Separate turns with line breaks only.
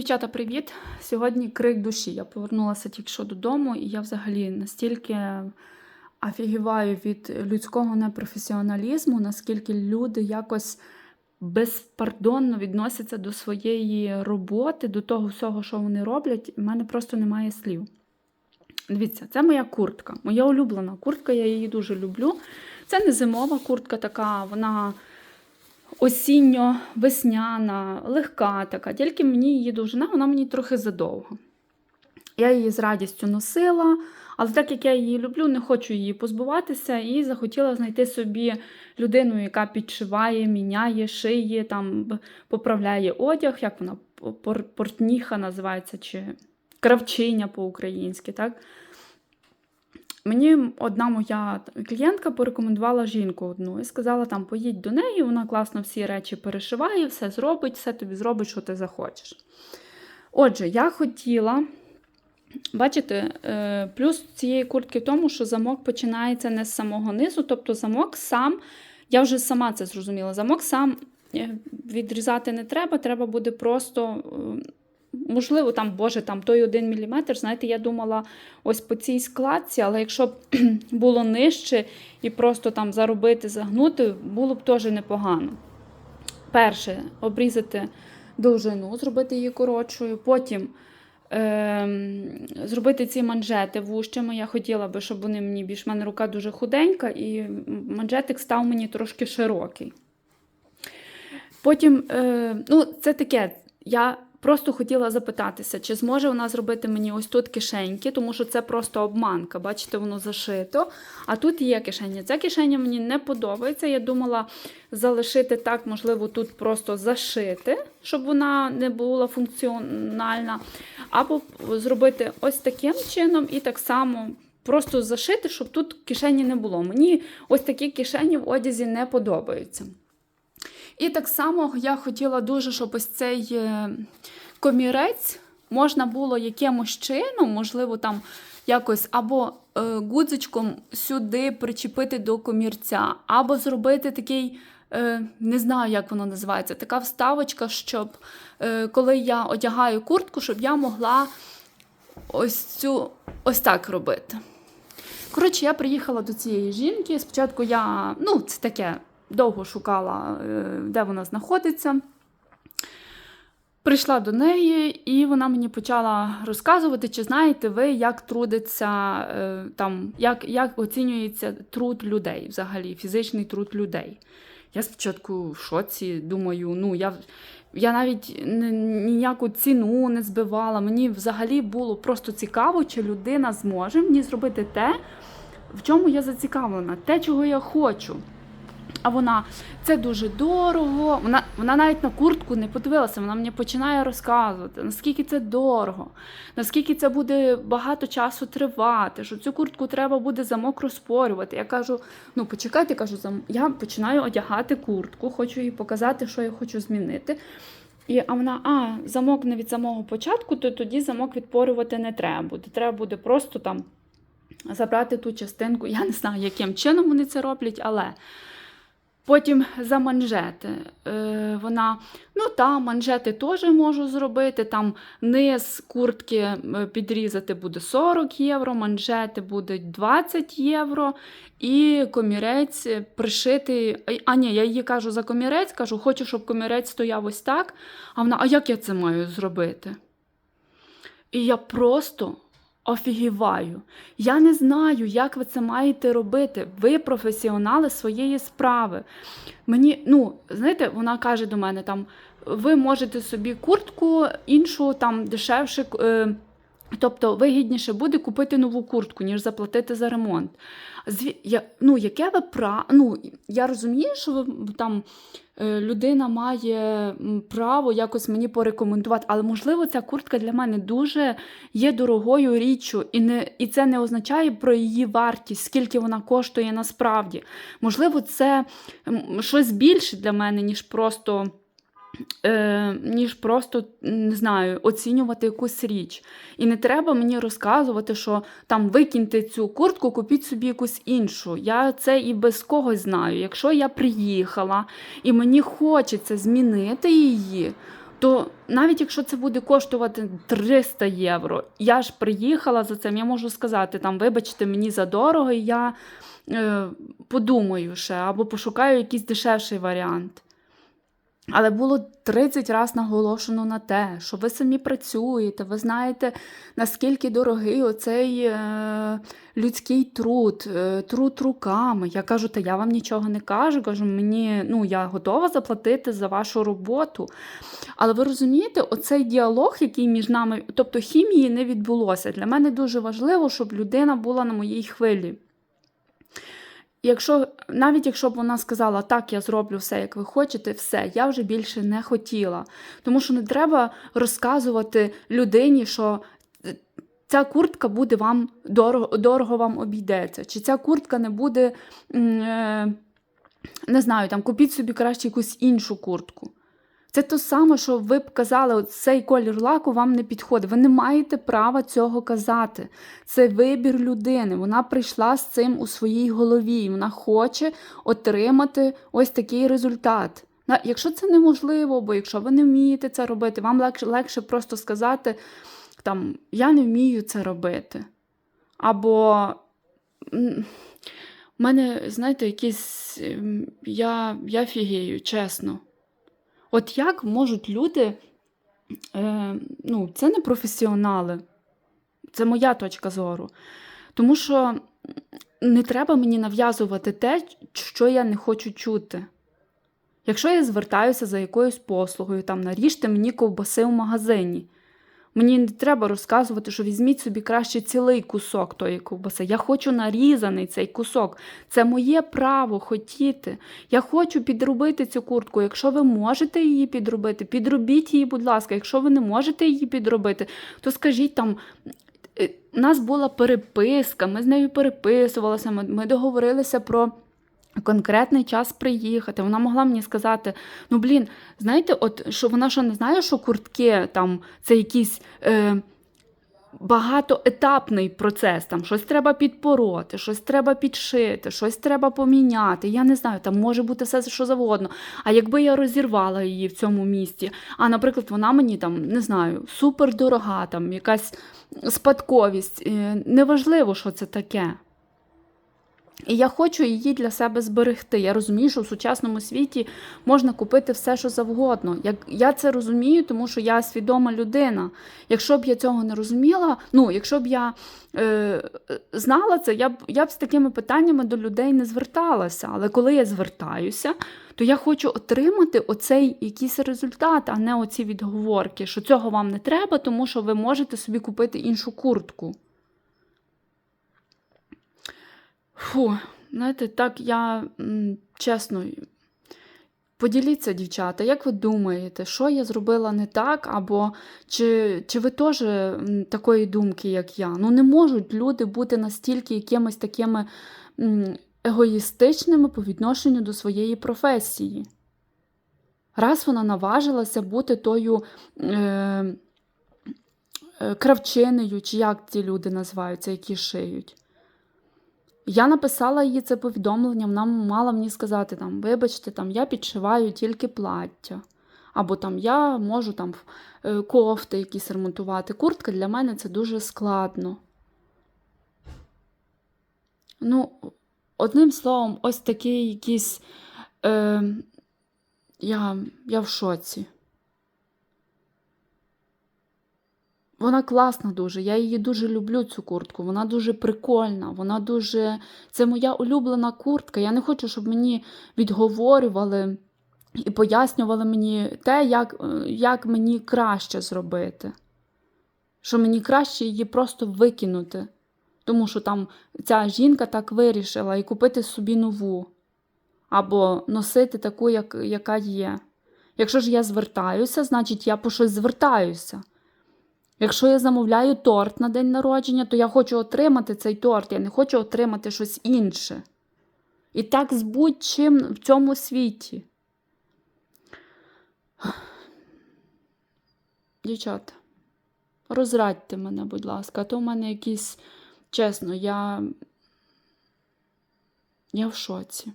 Дівчата, привіт! Сьогодні крик душі. Я повернулася тільки що додому, і я взагалі настільки офігіваю від людського непрофесіоналізму, наскільки люди якось безпардонно відносяться до своєї роботи, до того всього, що вони роблять. У мене просто немає слів. Дивіться, це моя куртка, моя улюблена куртка, я її дуже люблю. Це не зимова куртка така, вона осінньо-весняна, легка така, тільки мені її довжина, вона мені трохи задовго. Я її з радістю носила, але так як я її люблю, не хочу її позбуватися і захотіла знайти собі людину, яка підшиває, міняє, шиє, там, поправляє одяг, як вона, пор- портніха називається, чи кравчиня по-українськи. так? Мені одна моя клієнтка порекомендувала жінку одну і сказала: там поїдь до неї, вона класно всі речі перешиває, все зробить, все тобі зробить, що ти захочеш. Отже, я хотіла. Бачите, е, плюс цієї куртки в тому, що замок починається не з самого низу, тобто замок сам, я вже сама це зрозуміла, замок сам е, відрізати не треба, треба буде просто, е, можливо, там, Боже, там той один міліметр, знаєте, я думала ось по цій складці, але якщо б було нижче і просто там заробити, загнути, було б теж непогано. Перше, обрізати довжину, зробити її коротшою, потім ем, зробити ці манжети вущими. Я хотіла би, щоб вони мені більш в мене рука дуже худенька, і манжетик став мені трошки широкий. Потім, е, ну, це таке, я просто хотіла запитатися, чи зможе вона зробити мені ось тут кишеньки, тому що це просто обманка. Бачите, воно зашито. А тут є кишеня. Ця кишеня мені не подобається. Я думала залишити так, можливо, тут просто зашити, щоб вона не була функціональна. Або зробити ось таким чином і так само. Просто зашити, щоб тут кишені не було. Мені ось такі кишені в одязі не подобаються. І так само я хотіла дуже, щоб ось цей е, комірець можна було якимось чином, можливо, там якось або е, гудзичком сюди причепити до комірця, або зробити такий, е, не знаю, як воно називається, така вставочка, щоб коли я одягаю куртку, щоб я могла ось цю ось так робити. Коротше, я приїхала до цієї жінки. Спочатку я, ну, це таке, довго шукала, е, де вона знаходиться. Прийшла до неї, і вона мені почала розказувати, чи знаєте ви, як трудиться е, там, як, як оцінюється труд людей, взагалі, фізичний труд людей. Я спочатку в шоці думаю, ну я, я навіть ніяку ціну не збивала. Мені взагалі було просто цікаво, чи людина зможе мені зробити те, в чому я зацікавлена, те, чого я хочу. А вона це дуже дорого. Вона, вона навіть на куртку не подивилася. Вона мені починає розказувати, наскільки це дорого, наскільки це буде багато часу тривати, що цю куртку треба буде замок розпорювати. Я кажу: ну почекайте, кажу, я починаю одягати куртку, хочу їй показати, що я хочу змінити. І а вона, а, замок не від самого початку, то тоді замок відпорювати не треба буде. Треба буде просто там забрати ту частинку. Я не знаю, яким чином вони це роблять, але. Потім за манжети. Е, вона, ну та, манжети теж можу зробити. Там низ куртки е, підрізати буде 40 євро, манжети будуть 20 євро, і комірець пришити. А ні, я їй кажу за комірець, кажу, хочу, щоб комірець стояв ось так. А вона, а як я це маю зробити? І я просто офігіваю. Я не знаю, як ви це маєте робити. Ви професіонали своєї справи. Мені, ну, знаєте, вона каже до мене там: ви можете собі куртку іншу там дешевше. Е, Тобто вигідніше буде купити нову куртку, ніж заплатити за ремонт. Зві... Я... Ну, яке ви пра... ну, я розумію, що ви, там е, людина має право якось мені порекомендувати, але можливо ця куртка для мене дуже є дорогою річчю, і, не... і це не означає про її вартість, скільки вона коштує насправді. Можливо, це щось більше для мене, ніж просто. Е, ніж просто не знаю, оцінювати якусь річ. І не треба мені розказувати, що там викиньте цю куртку, купіть собі якусь іншу. Я це і без когось знаю. Якщо я приїхала і мені хочеться змінити її, то навіть якщо це буде коштувати 300 євро, я ж приїхала за цим, я можу сказати, там, вибачте, мені за дорого, і я е, подумаю ще, або пошукаю якийсь дешевший варіант. Але було 30 разів наголошено на те, що ви самі працюєте, ви знаєте, наскільки дорогий оцей е, людський труд, е, труд руками. Я кажу, та я вам нічого не кажу. Кажу, мені ну, я готова заплатити за вашу роботу. Але ви розумієте, оцей діалог, який між нами, тобто хімії не відбулося. Для мене дуже важливо, щоб людина була на моїй хвилі. Якщо навіть якщо б вона сказала, так, я зроблю все, як ви хочете, все, я вже більше не хотіла. Тому що не треба розказувати людині, що е, ця куртка буде вам дорого, дорого вам обійдеться, чи ця куртка не буде, е, не знаю, там купіть собі краще якусь іншу куртку. Це то саме, що ви б казали, от цей колір лаку вам не підходить. Ви не маєте права цього казати. Це вибір людини. Вона прийшла з цим у своїй голові. і Вона хоче отримати ось такий результат. Якщо це неможливо, бо якщо ви не вмієте це робити, вам легше, легше просто сказати, там, я не вмію це робити. Або в мене, знаєте, якісь. ем, Я, я фігію, чесно. От як можуть люди, е, ну, це не професіонали, це моя точка зору. Тому що не треба мені нав'язувати те, що я не хочу чути. Якщо я звертаюся за якоюсь послугою, там наріжте мені ковбаси в магазині. Мені не треба розказувати, що візьміть собі краще цілий кусок тої ковбаси. Я хочу нарізаний цей кусок. Це моє право хотіти. Я хочу підробити цю куртку. Якщо ви можете її підробити, підробіть її, будь ласка. Якщо ви не можете її підробити, то скажіть там. е, У нас була переписка, ми з нею переписувалися, ми, ми договорилися про конкретний час приїхати. Вона могла мені сказати: ну блін, знаєте, от що вона що не знає, що куртки там це якийсь. Е, Багатоетапний процес, там щось треба підпороти, щось треба підшити, щось треба поміняти. Я не знаю, там може бути все, що завгодно. А якби я розірвала її в цьому місті, а, наприклад, вона мені там не знаю, супер дорога, там якась спадковість, неважливо, що це таке. І я хочу її для себе зберегти. Я розумію, що в сучасному світі можна купити все, що завгодно. Як я це розумію, тому що я свідома людина. Якщо б я цього не розуміла, ну якщо б я е, знала це, я б я б з такими питаннями до людей не зверталася. Але коли я звертаюся, то я хочу отримати оцей якийсь результат, а не оці відговорки, що цього вам не треба, тому що ви можете собі купити іншу куртку. Фу, знаєте, так я чесно. Поділіться, дівчата, як ви думаєте, що я зробила не так, або чи, чи ви теж такої думки, як я? Ну, не можуть люди бути настільки якимись такими егоїстичними по відношенню до своєї професії. Раз вона наважилася бути тою е, е, кравчинею, чи як ці люди називаються, які шиють. Я написала їй це повідомлення, вона мала мені сказати, там, вибачте, там, я підшиваю тільки плаття. Або там я можу там е, кофти якісь ремонтувати. Куртка для мене це дуже складно. Ну, одним словом, ось такий якийсь. Е, я, я в шоці. Вона класна дуже. Я її дуже люблю, цю куртку. Вона дуже прикольна. Вона дуже. Це моя улюблена куртка. Я не хочу, щоб мені відговорювали і пояснювали мені те, як, е, як мені краще зробити. Що мені краще її просто викинути. Тому що там ця жінка так вирішила і купити собі нову. Або носити таку, як, яка є. Якщо ж я звертаюся, значить я по щось звертаюся. Якщо я замовляю торт на день народження, то я хочу отримати цей торт, я не хочу отримати щось інше. І так з будь-чим в цьому світі. Дівчата, розрадьте мене, будь ласка, а то в мене якісь, чесно, я, я в шоці.